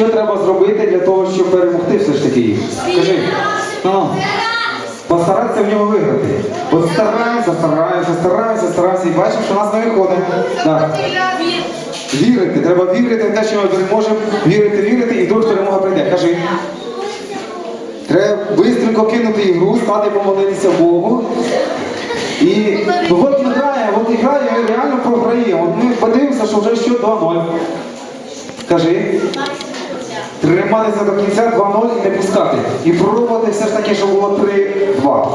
Що треба зробити для того, щоб перемогти все ж таки їх? Скажи. Ну, постаратися в нього виграти. От стараємося, стараємося, стараємося, стараємося і бачимо, що нас не виходить. Так. Вірити, треба вірити в те, що ми переможемо, вірити, вірити, і вдруг перемога прийде. Кажи. Треба швидко кинути ігру, стати помолитися Богу. І от ми граємо, от і граємо, і реально програємо. Ми подивимося, що вже що 2-0. Кажи. Триматися до кінця 2-0 і не пускати. І пробувати все ж таки, щоб було 3-2.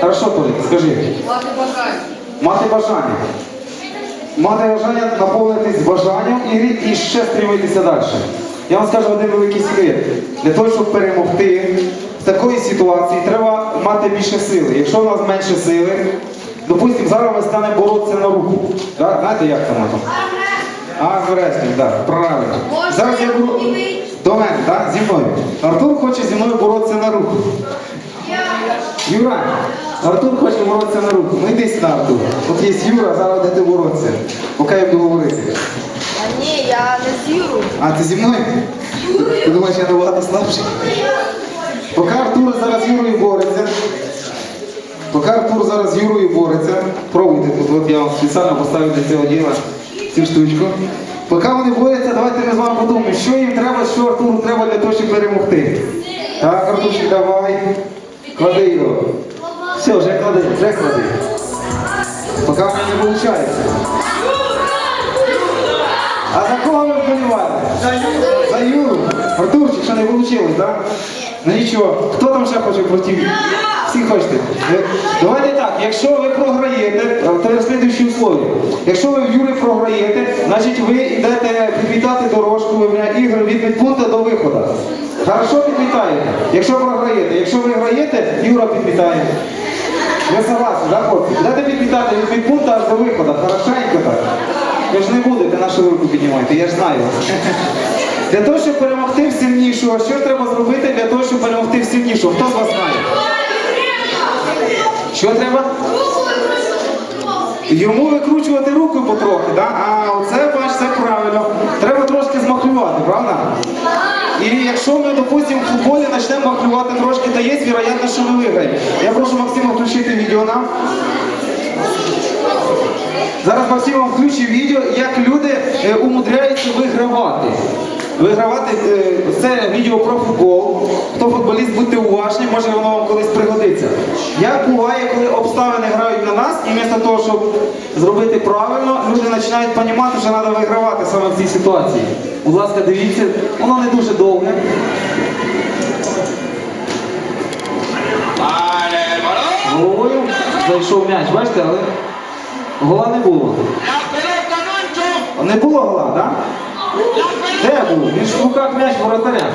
Хорошо, Толік, скажи. Мати бажання. Мати бажання. Мати бажання наповнитись бажанням і, і ще стремитися далі. Я вам скажу один великий секрет. Для того, щоб перемогти в такої ситуації, треба мати більше сили. Якщо в нас менше сили, допустимо, зараз ми станемо боротися на руку. Да? Знаєте, як там воно? А, wrestling, так, правильно. Зараз я буду до мене, так, зі мною. Артур хоче зі мною боротися на руку. Юра, Артур хоче боротися на руку. Ну йди сюди, Артур. От є Юра, зараз де ти боротися. Поки я буду говорити. А ні, я не з Юрою. А ти зі мною? Ти думаєш, я набагато слабший? Поки Артур зараз з Юрою бореться. Поки Артур зараз з Юрою бореться, пробуйте тут, от я вам спеціально поставив для цього діла цю штучку. Поки вони борються, давайте ми з вами подумаємо, що їм треба, що Артуру треба для того, щоб перемогти. Так, Артурчик, давай. Клади його. Все, вже клади, вже клади. Поки в не виходить. А за кого ви вболіваєте? За Юру. Вийшло, так? Ну нічого. Хто там ще хоче проти? Всі хочете. Давайте так, якщо ви програєте, то я слідуючі условия. Якщо ви в Юрі програєте, значить ви йдете підмітати дорожку ігри від підпункту до виходу. Хорошо підмітаєте. Якщо програєте, якщо ви граєте, Юра підмітає. Ви согласні, да, хлопці? Дайте підмітати від підпункту аж до виходу. Хорошенько так. Ви ж не будете нашу руку піднімати, я ж знаю вас. Для того, щоб перемогти в сильнішого, що треба зробити для того, щоб перемогти в сильнішого? Хто з вас знає? Що треба? Йому викручувати руку потрохи, да? а оце, бач, це правильно. Треба трошки змахлювати, правда? І якщо ми, допустимо, в футболі почнемо махлювати трошки, то є вероятність, що ми виграємо. Я прошу Максима включити відео нам. Зараз Максим вам включить відео, як люди е, умудряються вигравати. Вигравати е, це відео про футбол. Хто футболіст, будьте уважні, може воно вам колись пригодиться. Як буває, коли обставини грають на нас, і вмісто того, щоб зробити правильно, люди починають розуміти, що треба вигравати саме в цій ситуації. Будь ласка, дивіться, воно не дуже довге. Головою зайшов м'яч, бачите, але гола не було. Не було гола, так? Де був? Він ж в руках м'яч воротаря.